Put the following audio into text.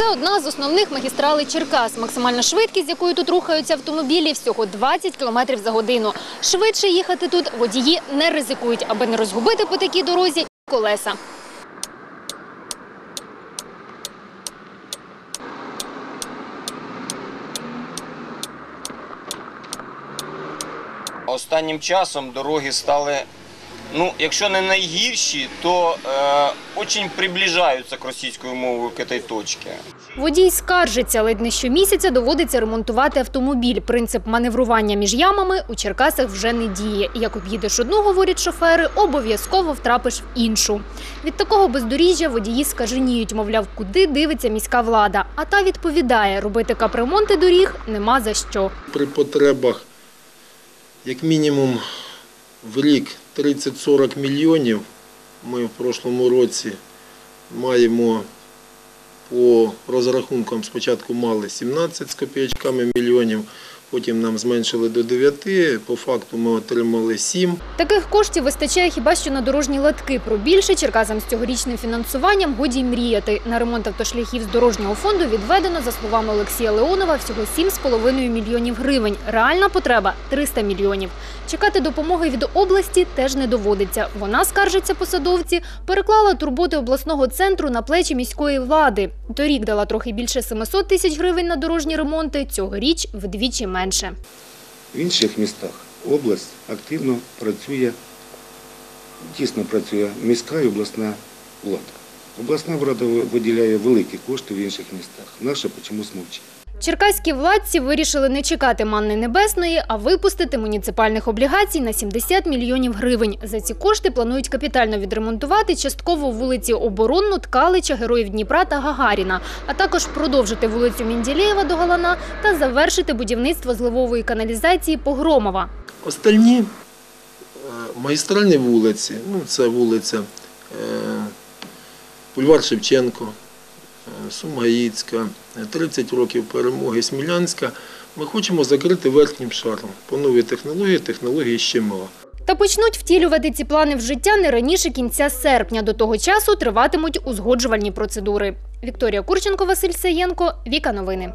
Це одна з основних магістралей Черкас. Максимальна швидкість, якою тут рухаються автомобілі, всього 20 км за годину. Швидше їхати тут водії не ризикують, аби не розгубити по такій дорозі колеса. Останнім часом дороги стали, ну, якщо не найгірші, то е, очень приближаються к російською мовою к этой точці. Водій скаржиться, ледь не щомісяця доводиться ремонтувати автомобіль. Принцип маневрування між ямами у Черкасах вже не діє. Як об'їдеш одну, говорять шофери, обов'язково втрапиш в іншу. Від такого бездоріжжя водії скаженіють, мовляв, куди дивиться міська влада. А та відповідає, робити капремонти доріг нема за що. при потребах як мінімум в рік 30-40 мільйонів. Ми в прошлому році маємо по розрахункам спочатку мали 17 з копійками мільйонів, потім нам зменшили до 9, по факту ми отримали 7. Таких коштів вистачає хіба що на дорожні латки. Про більше Черкасам з цьогорічним фінансуванням годі й мріяти. На ремонт автошляхів з дорожнього фонду відведено, за словами Олексія Леонова, всього 7,5 мільйонів гривень. Реальна потреба – 300 мільйонів. Чекати допомоги від області теж не доводиться. Вона, скаржиться посадовці, переклала турботи обласного центру на плечі міської влади. Торік дала трохи більше 700 тисяч гривень на дорожні ремонти, цьогоріч вдвічі менше. В інших містах область активно працює, тісно працює міська і обласна влада. Обласна влада виділяє великі кошти в інших містах. Наша чомусь мовчить. Черкаські владці вирішили не чекати манни небесної, а випустити муніципальних облігацій на 70 мільйонів гривень. За ці кошти планують капітально відремонтувати частково вулиці Оборонну, Ткалича, Героїв Дніпра та Гагаріна, а також продовжити вулицю Мінділєєва до Галана та завершити будівництво зливової каналізації Погромова. Остальні е, магістральні вулиці, ну це вулиця е, Бульвар Шевченко, Сумгаїцька, е, 30 років перемоги Смілянська. Ми хочемо закрити верхнім шаром по новій технології, технології ЩМА. Та почнуть втілювати ці плани в життя не раніше кінця серпня. До того часу триватимуть узгоджувальні процедури. Вікторія Курченко, Василь Саєнко, Віка Новини.